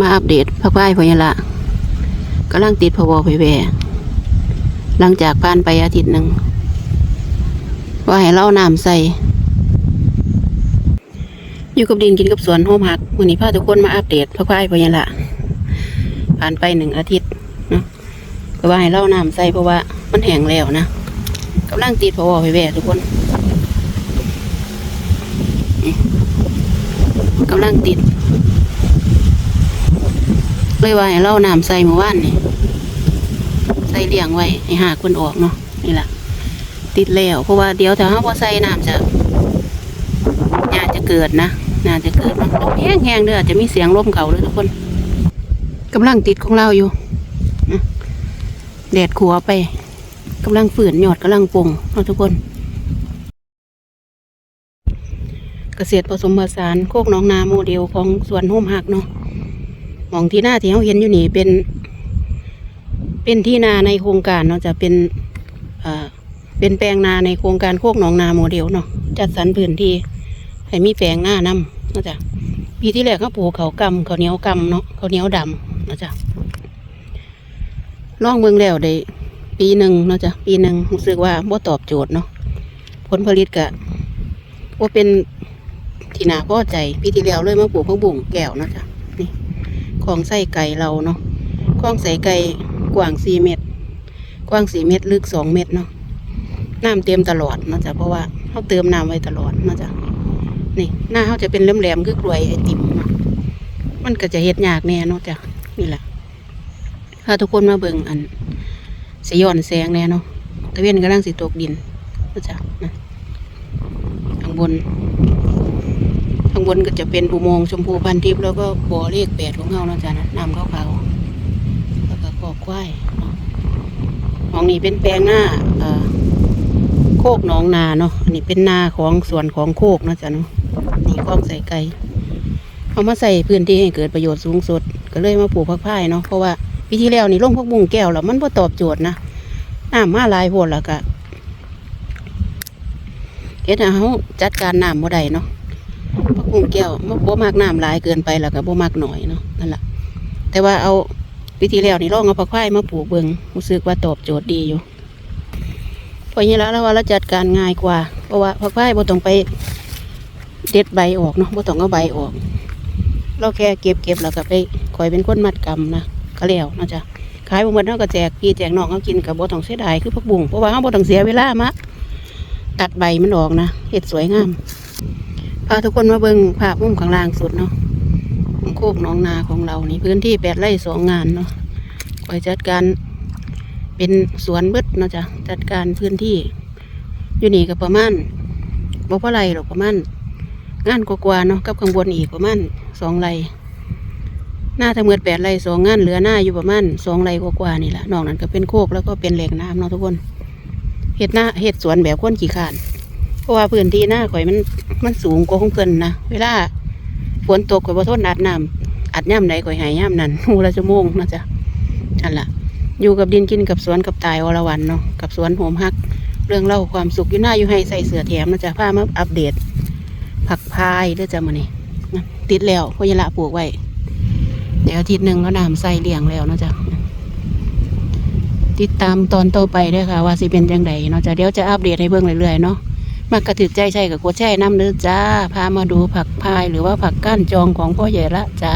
มาอัปเดตพักไพ่พยละกำลังติดพวไปแวหลังจากผ่านไปอาทิตย์หนึ่งว่าให้เล่าน้ำใส่ อยู่กับดินกินกับสวนโฮมหักวันนี้พาทุกคนมาอัปเดตพักไพ่พยละผ่านไปหนึ่งอาทิตย์นะก็ว่าให้เล่าน้ำใส่เพราะว่ามันแห้งแล้วนะกำลังติดพวไปแวทุกคนนี่กำลังติด เลยว่าให้เล่าน้ำใส่เมื่อวานนี่ใส่เลี้ยงไว้ให้หากคนออกเนาะนี่แหละติดแล้วเพราะว่าเดี๋ยวถ้าเขาพอใส่น้ำจะน่าจะเกิดนะน่าจะเกิดเนลมแห้งๆเด้ออาจจะมีเสียงลมเขาเลยทุกคนกำลังติดของเราอยู่นะแดดขัวไปกำลังฝืนหยอดกำลังปงเนาะทุกคน เกษตรผสมผสานโคกหน้องนาโมเดลของสวนโฮมหักเนาะ มองที่หน้าที่เขาเห็นอยู่นี่เป็น เป็นที่นาในโครงการเนาะจะเป็นอ่าเป็นแปลงนาในโครงการโคกหนองนาโมเดลเนาะจัดสรรพื้นที่ให้มีแปลงหน้านำเนาะจ้ะปีที่แรกเขาปลูกเขากำเขาเหนียวกำเนาะเขาเหนียวดำเนาะจ้ะลองเมืองแล้วได้ปีหนึ่งเนาะจ้ะปีหนึ่งรู้สึกว่าบ่ตอบโจทย์เนาะผลผลิตกะว่าเป็นที่นาพอใจปีที่แล้วเลยมาปลูกผักบุ้งแก้วเนาะจ้ะ ของใส่ไก่เราเนาะของใส่ไก่กว้างสี่เมตร กว้างสี่เมตร ลึกสองเมตรเนาะน้ำเต็มตลอดเนาะจ้ะเพราะว่าเขาเติมน้ำไว้ตลอดเนาะจ้ะนี่หน้าเขาจะเป็นแหลมๆคือกลวยไอติมเนาะมันก็จะเฮ็ดยากแน่เนาะจ้ะนี่แหละถ้าทุกคนมาเบิ่งอันสยอนแสงแน่เนาะตะเวนกำลังสิตกดินเนาะจ้ะนะข้างบน ข้างบนก็จะเป็นอุโมงค์ชมพูพันทิพย์แล้วก็บ่อเลขแปดของเราเนาะจ้ะนะน้ำขาวๆแล้วก็กอกควายเนาะห้องนี้เป็นแปลงหน้าโคกหนองนาเนาะอันนี้เป็นนาของส่วนของโคกเนาะจ้ะเนาะนี่คลองใส่ไก่เอามาใส่พื้นที่ให้เกิดประโยชน์สูงสุด ก็เลยมาปลูกผักพายเนาะเพราะว่าปีที่แล้วนี่ลงพักบุ้งแก้วแล้วมันบ่ตอบโจทย์นะน้ำมาลายโพดแล้วก็เฮ็ดให้เฮาจัดการน้ำบ่ได้เนาะ ผักบุ้งแก้วมันบ่มากน้ำหลายเกินไปแล้วก็บ่มากหน่อยเนาะนั่นแหละแต่ว่าเอาปีที่แล้วนี่ลองเอาผักควายมาปลูกเบิงรู้สึกว่าตอบโจทย์ดีอยู่เพราะงี้แล้วเราว่าเราจัดการง่ายกว่า เพราะว่าผักควายบ่ต้องไปเด็ดใบออกเนาะบ่ต้องเอาใบออก เราแค่เก็บเก็บแล้วก็ไปคอยเป็นคนมัดกำนะก็แล้วนะจ้ะขายบ่หมดเฮาก็แจกพี่แจกน้องเขากินก็บ่ต้องเสียดายคือผักบุ้งเพราะว่าเฮาบ่ต้องเสียเวลามาตัดใบมันออกนะเฮ็ดสวยงาม พาทุกคนมาเบิงภาพมุมข้างล่างสุดเนาะโคกหนองนาของเรานี่พื้นที่แปดไร่สองงานเนาะคอยจัดการเป็นสวนเบิดเนาะจ้ะจัดการพื้นที่ อยู่นี่ก็ประมาณบ่พอไรหรอกประมาณงานกว่าๆเนาะกับข้างบนอีกประมาณสองไร่หน้าทั้งหมดแปดไร่สองงานเหลือหน้าอยู่ประมาณสองไร่กว่าๆนี่แหละนอกนั้นก็เป็นโคกแล้วก็เป็นแหล่งน้ำเนาะทุกคนเห็ดหน้าเห็ดสวนแบบคนขี้ขาน เพราะว่าพื้นที่หน้าข่อยมันมันสูงกว่าของเพิ่นนะเวลาฝนตกข่อยบ่ทนอัดน้ำอัดย่ำใดข่อยหายย่ำนั้นหูละชั่วโมงนะจ๊ะนั่นล่ะ อยู่กับดินกินกับสวนกับตายอรวันเนาะกับสวนโหมฮัก เรื่องเล่าความสุขอยู่หน้าอยู่ให้ใส่เสื้อแถมนะจ๊ะพามาอัปเดต ผักพายเด้อจ้ะมื้อนี้ติดแล้วพอยละปลูกไว้เดี๋ยวอาทิตย์หนึ่งก็น้ำใส่เลี้ยงแล้วนะจ๊ะติดตามตอนต่อไปด้วยค่ะ ว่าสิเป็นจังไดเนาะจ้ะเดี๋ยวจะอัปเดตให้เบิ่งเรื่อยๆเนาะ มากระถือใจใช่กับกดแช่น้ำเนื้อจ้า พามาดูผักพายหรือว่าผักก้านจองของพ่อใหญ่ละจ้า